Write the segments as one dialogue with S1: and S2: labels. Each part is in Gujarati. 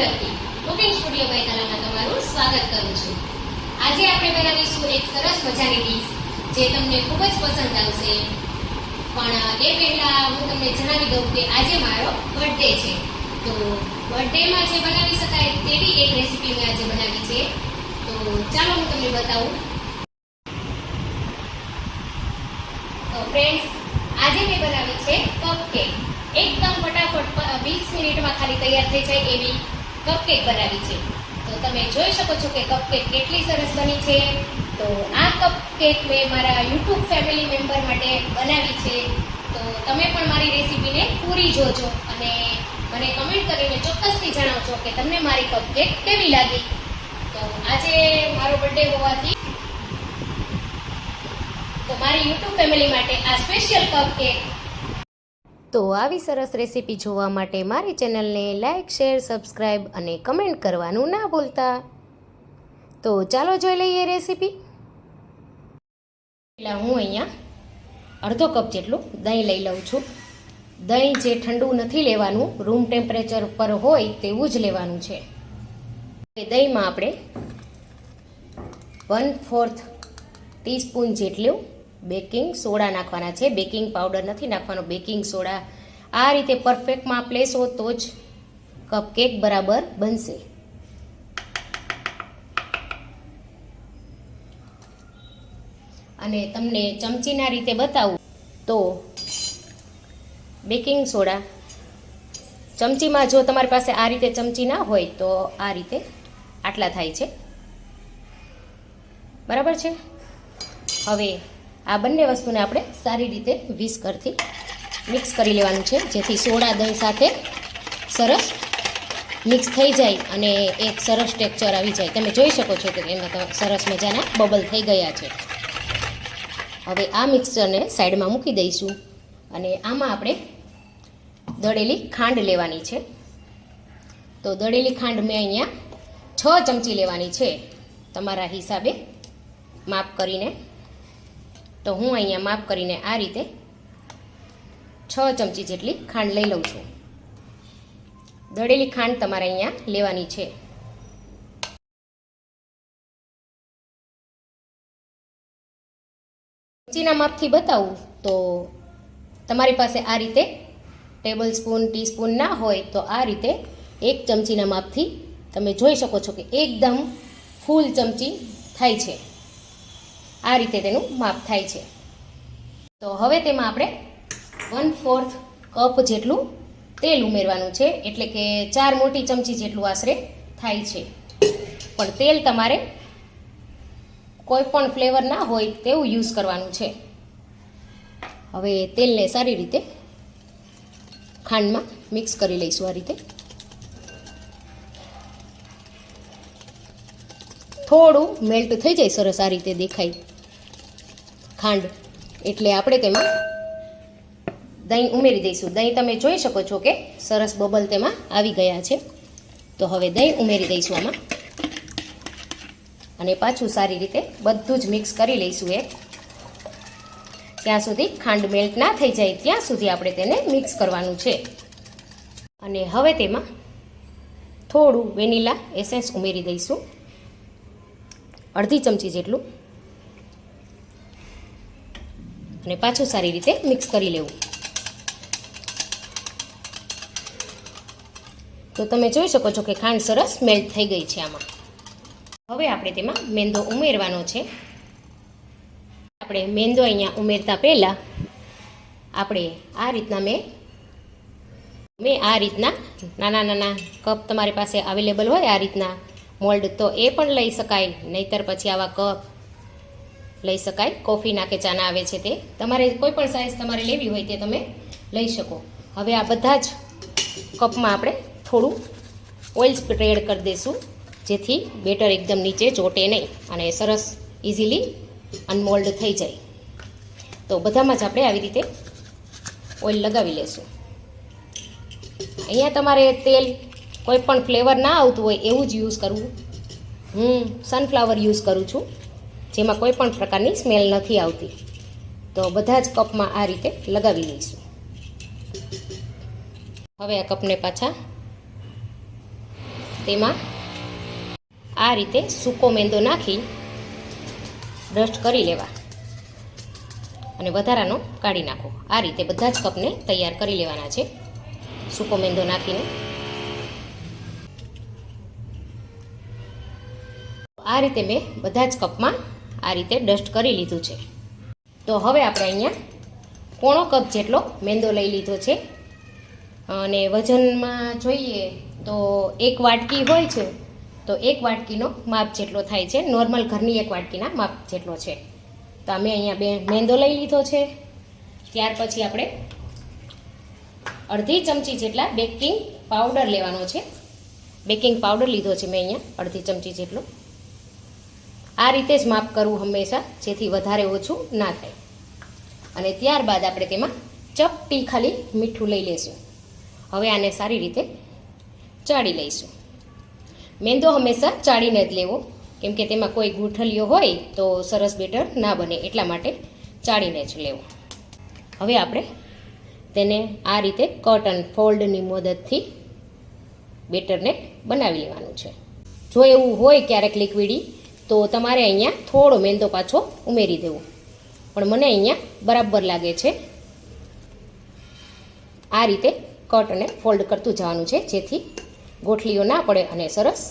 S1: કુકિંગ સ્ટુડિયો ગઈકાલામાં તમારું સ્વાગત કરું છું. આજે આપણે બનાવીશું એક સરસ મજાની ડીશ જે તમને ખૂબ જ પસંદ આવશે. પણ એ પહેલા હું તમને જણાવી દઉં કે આજે મારો બર્થડે છે. તો બર્થડેમાં જે બનાવી શકાય તેવી એક રેસીપી મેં આજે બનાવી છે. તો ચાલો હું તમને બતાવું. તો ફ્રેન્ડ્સ આજે મેં બનાવી છે કપકેક એકદમ ફટાફટ વીસ મિનિટમાં ખાલી તૈયાર થઈ જાય એવી કપકેક બનાવી છે. તો તમે જોઈ શકો છો કે કપકેક કેટલી સરસ બની છે. તો આ કપકેક મેં મારા યુટ્યુબ ફેમિલી મેમ્બર માટે બનાવી છે. તો તમે પણ મારી રેસીપીને પૂરી જોજો અને મને કમેન્ટ કરીને ચોક્કસથી જણાવજો કે તમને મારી કપકેક કેવી લાગી. તો આજે મારો બર્થડે હોવાથી તો મારી યુટ્યુબ ફેમિલી માટે આ સ્પેશિયલ કપ કેક
S2: તો આવી સરસ રેસીપી જોવા માટે મારી ચેનલને લાઇક શેર સબસ્ક્રાઈબ અને કમેન્ટ કરવાનું ના ભૂલતા. તો ચાલો જોઈ લઈએ રેસીપી.
S1: એટલે હું અહીંયા અડધો કપ જેટલું દહીં લઈ લઉં છું. દહીં જે ઠંડુ નથી લેવાનું, રૂમ ટેમ્પરેચર પર હોય તેવું જ લેવાનું છે. એ દહીંમાં આપણે વન ફોર્થ ટીસ્પૂન જેટલું બેકિંગ સોડા નાખવાના છે. બેકિંગ પાવડર નથી નાખવાનો. બેકિંગ સોડા આ રીતે પરફેક્ટ માપ લેશો તો જ કપકેક બરાબર બનશે. અને તમને ચમચીના રીતે બતાવું તો બેકિંગ સોડા ચમચીમાં જો તમારી પાસે આ રીતે ચમચી ના હોય તો આ રીતે આટલા થાય છે. બરાબર છે? હવે આ બંને વસ્તુને આપણે સારી રીતે વિસ્કરથી મિક્સ કરી લેવાનું છે, જેથી સોડા દહીં સાથે સરસ મિક્સ થઈ જાય અને એક સરસ ટેક્ચર આવી જાય. તમે જોઈ શકો છો કે એમાં તો સરસ મજાના બબલ થઈ ગયા છે. હવે આ મિક્સરને સાઈડમાં મૂકી દઈશું અને આમાં આપણે દળેલી ખાંડ લેવાની છે. તો દળેલી ખાંડ મેં અહીંયા છ ચમચી લેવાની છે. તમારા હિસાબે માપ કરીને તો હું અહીંયા માપ કરીને આ રીતે છ ચમચી જેટલી ખાંડ લઈ લઉં છું. દળેલી ખાંડ તમારે અહીંયા લેવાની છે. ચમચીના માપથી બતાવું તો તમારી પાસે આ રીતે ટેબલ સ્પૂન ટીસ્પૂન ના હોય તો આ રીતે એક ચમચીના માપથી તમે જોઈ શકો છો કે એકદમ ફૂલ ચમચી થાય છે. આ રીતે તેનું માપ થાય છે. તો હવે તેમાં આપણે વન ફોર્થ કપ જેટલું તેલ ઉમેરવાનું છે, એટલે કે ચાર મોટી ચમચી જેટલું આશરે થાય છે. પણ તેલ તમારે કોઈ પણ ફ્લેવર ના હોય તેવું યુઝ કરવાનું છે. હવે તેલને સારી રીતે ખાંડમાં મિક્સ કરી લઈશું આ રીતે. થોડું મેલ્ટ થઈ જાય, સરસ આ રીતે દેખાય. ખાંડ. એટલે આપણે તેમાં દહીં ઉમેરી દઈશું. દહીં તમે જોઈ શકો છો કે સરસ બબલ તેમાં આવી ગયા છે. તો હવે દહીં ઉમેરી દઈશું આમાં. અને પાછું સારી રીતે બધું જ મિક્સ કરી લઈશું એ ત્યાં સુધી ખાંડ મેલ્ટ ના થઈ જાય ત્યાં સુધી આપણે તેને મિક્સ કરવાનું છે. અને હવે તેમાં થોડું વેનીલા એસેન્સ ઉમેરી દઈશું. અડધી ચમચી જેટલું અને પાછું સારી રીતે મિક્સ કરી લેવું. તો તમે જોઈ શકો છો કે ખાંડ સરસ મેલ્ટ થઈ ગઈ છે આમાં. હવે આપણે તેમાં મેંદો ઉમેરવાનો છે. આપણે મેંદો અહીંયા ઉમેરતા પહેલાં આપણે આ રીતના મેં મેં આ રીતના નાના નાના કપ તમારી પાસે અવેલેબલ હોય આ રીતના મોલ્ડ તો એ પણ લઈ શકાય. નહીતર પછી આવા કપ લઈ શકાય. કોફીના કે ચાના આવે છે તે. તમારે કોઈ પણ સાઇઝ તમારે લેવી હોય તે તમે લઈ શકો. હવે આ બધા જ કપમાં આપણે થોડું ઓઇલ સ્પ્રેડ કરી દઈશું, જેથી બેટર એકદમ નીચે ચોટે નહીં અને સરસ ઇઝીલી અનમોલ્ડ થઈ જાય. તો બધામાં જ આપણે આવી રીતે ઓઇલ લગાવી લેશું. અહીંયા તમારે તેલ કોઈ પણ ફ્લેવર ના આવતું હોય એવું જ યુઝ કરવું. હું સનફ્લાવર યુઝ કરું છું. જેમાં કોઈ પણ પ્રકારની સ્મેલ નથી આવતી. તો બધા જ કપમાં આ રીતે લગાવી લઈશું. હવે આ કપને પાછા તેમાં આ રીતે સૂકો મેંદો નાખી ડસ્ટ કરી લેવા. અને વધારાનો કાઢી નાખો. આ રીતે બધા જ કપને તૈયાર કરી લેવાના છે. સૂકો મેંદો નાખીને. આ રીતે મેં બધા જ કપમાં આ રીતે ડસ્ટ કરી લીધું છે. તો હવે આપણે અહીંયા પોણો કપ જેટલો મેંદો લઈ લીધો છે. અને વજનમાં જોઈએ તો એક વાટકી હોય છે, તો એક વાટકીનો માપ જેટલો થાય છે. નોર્મલ ઘરની એક વાટકીના માપ જેટલો છે. તો અમે અહીંયા બે મેંદો લઈ લીધો છે. ત્યાર પછી આપણે અડધી ચમચી જેટલા બેકિંગ પાવડર લેવાનો છે. બેકિંગ પાવડર લીધો છે મેં અહીંયા અડધી ચમચી જેટલો. આ રીતે જ માપ કરવું હંમેશા, જેથી વધારે ઓછું ના થાય. અને ત્યારબાદ આપણે તેમાં ચપટી ખાલી મીઠું લઈ લઈશું. હવે આને સારી રીતે ચાળી લઈશું. મેંદો હંમેશા ચાળીને જ લેવો. કેમ કે તેમાં કોઈ ગૂંઠલીઓ હોય તો સરસ બેટર ના બને, એટલા માટે ચાળીને જ લેવો. હવે આપણે તેને આ રીતે કટ એન્ડ ફોલ્ડની મદદથી બેટરને બનાવી લેવાનું છે. જો એવું હોય ક્યારેક લિક્વિડી તો તમારે અહીંયા થોડો મેંદો પાછો ઉમેરી દેવો. પણ મને અહીંયા બરાબર લાગે છે. આ રીતે કટ અને ફોલ્ડ કરતું જવાનું છે. જેથી ગોઠલીઓ ના પડે અને સરસ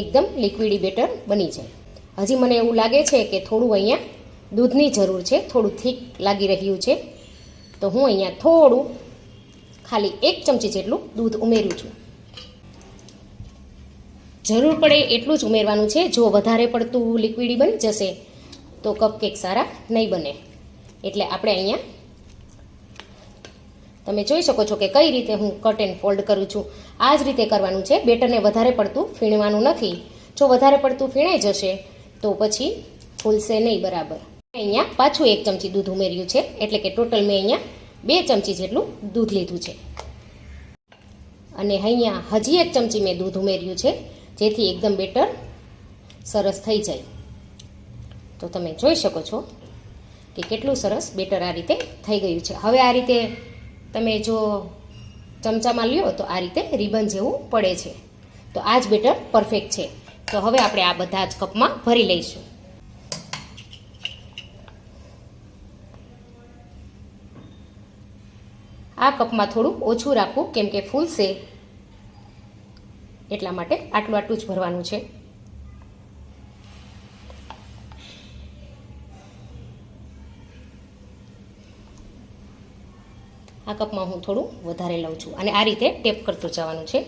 S1: એકદમ લિક્વિડી બેટર બની જાય. હજી મને એવું લાગે છે કે થોડું અહીંયા દૂધની જરૂર છે. થોડું થીક લાગી રહ્યું છે. તો હું અહીંયા થોડું ખાલી એક ચમચી જેટલું દૂધ ઉમેરું છું. જરૂર પડે એટલું જ ઉમેરવાનું છે. જો વધારે પડતું લિક્વિડી બની જશે, તો કપકેક સારા નહીં બને. એટલે આપણે અહીંયા તમે જોઈ શકો છો કે કઈ રીતે હું કટ એન્ડ ફોલ્ડ કરું છું. આ જ રીતે કરવાનું છે. બેટરને વધારે પડતું ફીણવાનું નથી. જો વધારે પડતું ફીણાઈ જશે, તો પછી ફૂલશે નહીં, બરાબર. અહીંયા પાછું એક ચમચી દૂધ ઉમેર્યું છે. એટલે કે ટોટલ મેં અહીંયા બે ચમચી જેટલું દૂધ લીધું છે. અને અહીંયા હજી એક ચમચી મેં દૂધ ઉમેર્યું છે. જેથી એકદમ બેટર સરસ થઈ જાય. તો તમે જોઈ શકો છો કે કેટલું સરસ બેટર આ રીતે થઈ ગયું છે. હવે આ રીતે તમે જો ચમચામાં લ્યો તો આ રીતે રિબન જેવું પડે છે. તો આ જ બેટર પરફેક્ટ છે. તો હવે આપણે આ બધા જ કપમાં ભરી લઈશું. આ કપમાં થોડું ઓછું રાખવું, કેમ કે ફૂલશે એટલા માટે આટલું આટલું જ ભરવાનું છે. આ કપમાં હું થોડું વધારે લઉં છું અને આ રીતે ટેપ કરતું જવાનું છે.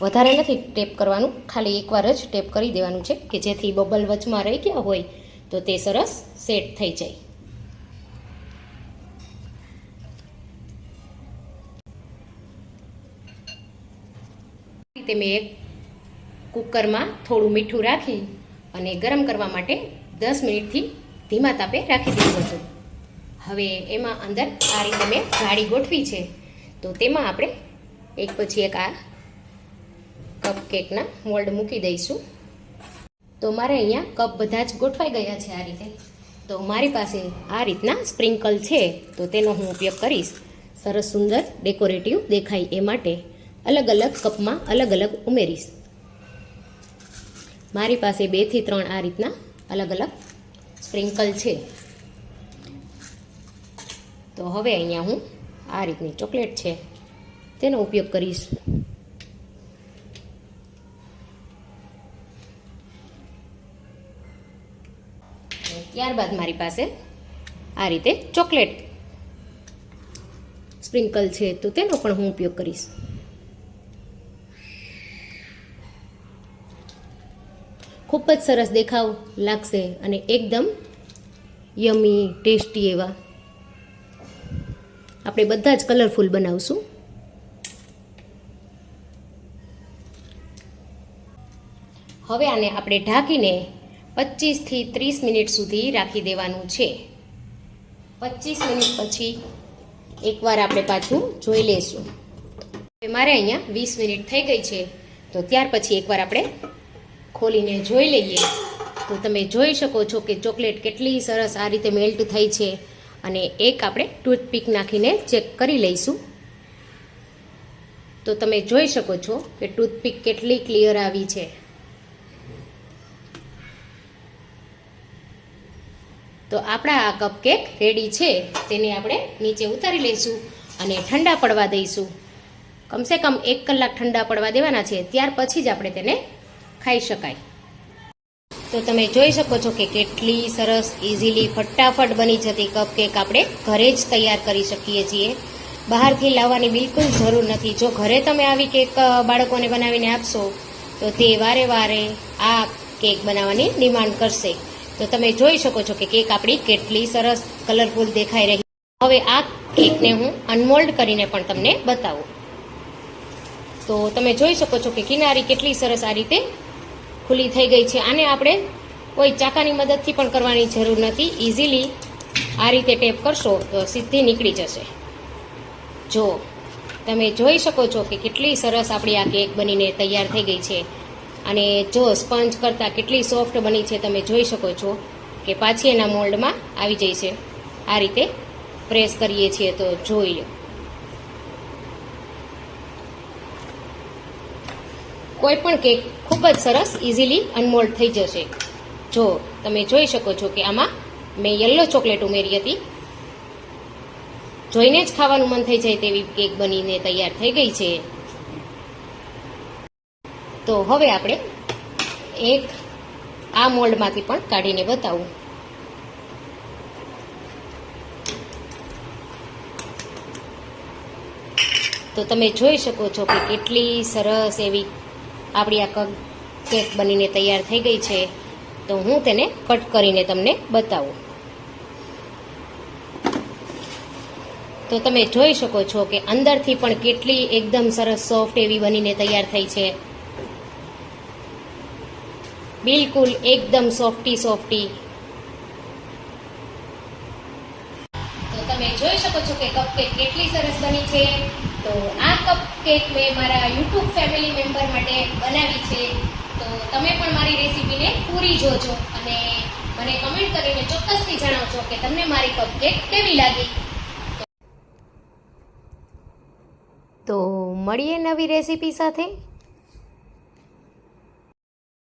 S1: વધારે નથી ટેપ કરવાનું, ખાલી એકવાર જ ટેપ કરી દેવાનું છે કે જેથી બબલ વચમાં રહી ગયા હોય તો તે સરસ સેટ થઈ જાય. રીતે મેં એક કુકરમાં થોડું મીઠું રાખી અને ગરમ કરવા માટે દસ મિનિટથી ધીમા તાપે રાખી દીધું હતું. હવે એમાં અંદર આ રીતે મેં જાળી ગોઠવી છે. તો તેમાં આપણે એક પછી એક આ કપ કેકના મોલ્ડ મૂકી દઈશું. તો મારે અહીંયા કપ બધા જ ગોઠવાઈ ગયા છે આ રીતે. તો મારી પાસે આ રીતના સ્પ્રિંકલ છે. તો તેનો હું ઉપયોગ કરીશ. સરસ સુંદર ડેકોરેટિવ દેખાય એ માટે. અલગ અલગ કપમાં અલગ અલગ ઉમેરીશ. મારી પાસે બેથી ત્રણ આ રીતના અલગ અલગ સ્પ્રિંકલ છે. તો હવે અહીંયા હું આ રીતની ચોકલેટ છે, તેનો ઉપયોગ કરીશ. ત્યારબાદ મારી પાસે આ રીતે ચોકલેટ સ્પ્રિંકલ છે, તો તેનો પણ હું ઉપયોગ કરીશ. ખૂબ જ સરસ દેખાવ લાગશે અને એકદમ યમી, ટેસ્ટી એવા. આપણે બધા જ કલરફુલ બનાવશું. હવે આને આપણે ઢાંકીને પચીસથી ત્રીસ મિનિટ સુધી રાખી દેવાનું છે. પચીસ મિનિટ પછી એકવાર આપણે પાછું જોઈ લઈશું. મારે અહીંયા વીસ મિનિટ થઈ ગઈ છે. તો ત્યાર પછી એકવાર આપણે ખોલીને જોઈ લઈએ. તો તમે જોઈ શકો છો કે ચોકલેટ કેટલી સરસ આ રીતે મેલ્ટ થઈ છે અને એક આપણે ટૂથપીક નાખીને ચેક કરી લઈશું. તો તમે જોઈ શકો છો કે ટૂથપીક કેટલી ક્લિયર આવી છે. તો આપણા આ કપકેક રેડી છે. તેને આપણે નીચે ઉતારી લઈશું અને ઠંડા પડવા દઈશું. કમસે કમ એક કલાક ઠંડા પડવા દેવાના છે. ત્યાર પછી જ આપણે તેને ખાઈ શકાય. તો તમે જોઈ શકો છો કે કેટલી સરસ ઇઝીલી ફટાફટ બની જતી કપકેક આપણે ઘરે જ તૈયાર કરી શકીએ છીએ. બહારથી લાવવાની બિલકુલ જરૂર નથી. જો ઘરે તમે આવી કેક બાળકોને બનાવીને આપશો, તો તે વારે વારે આ કેક બનાવવાની ડિમાન્ડ કરશે. તો તમે જોઈ શકો છો કે કેક આપણી કેટલી સરસ કલરફુલ દેખાઈ રહી હવે આ કેકને હું અનમોલ્ડ કરીને પણ તમને બતાવું. તો તમે જોઈ શકો છો કે કિનારી કેટલી સરસ આ રીતે ખુલ્લી થઈ ગઈ છે. આને આપણે કોઈ ચાકાની મદદથી પણ કરવાની જરૂર નથી. ઇઝીલી આ રીતે ટેપ કરશો તો સીધી નીકળી જશે. જો તમે જોઈ શકો છો કે કેટલી સરસ આપણી આ કેક બનીને તૈયાર થઈ ગઈ છે. અને જો સ્પંજ કરતાં કેટલી સોફ્ટ બની છે તમે જોઈ શકો છો કે પાછી એના મોલ્ડમાં આવી જાય છે. આ રીતે પ્રેસ કરીએ છીએ તો જોઈ લો. કોઈ પણ કેક ખૂબ જ સરસ ઇઝીલી અનમોલ્ડ થઈ જશે. જો તમે જોઈ શકો છો કે આમાં મેં યલો ચોકલેટ ઉમેરી હતી. જોઈને જ ખાવાનું મન થઈ જાય તેવી કેક બનીને તૈયાર થઈ ગઈ છે. તો હવે આપણે એક આ મોલ્ડમાંથી પણ કાઢીને બતાવું. તો તમે જોઈ શકો છો કે કેટલી સરસ એવી આપણી આ કગ કેક બનીને તૈયાર થઈ ગઈ છે, તો હું તેને કટ કરીને તમને બતાવું. તો તમે જોઈ શકો છો કે અંદરથી પણ કેટલી એકદમ સરસ સોફ્ટ એવી બનીને તૈયાર થઈ છે. બિલકુલ એકદમ સોફ્ટી સોફ્ટી. તો તમે જોઈ શકો છો કે કપકેક કેટલી સરસ બની છે. તો આ કપકેક મેં મારા યુટ્યુબ ફેમિલી મેમ્બર માટે બનાવી છે. તો તમે પણ મારી રેસીપીને પૂરી જોજો અને મને કમેન્ટ કરીને ચોક્કસથી જણાવજો કે તમને મારી કપકેક કેવી લાગી.
S2: તો મળીએ નવી રેસીપી સાથે.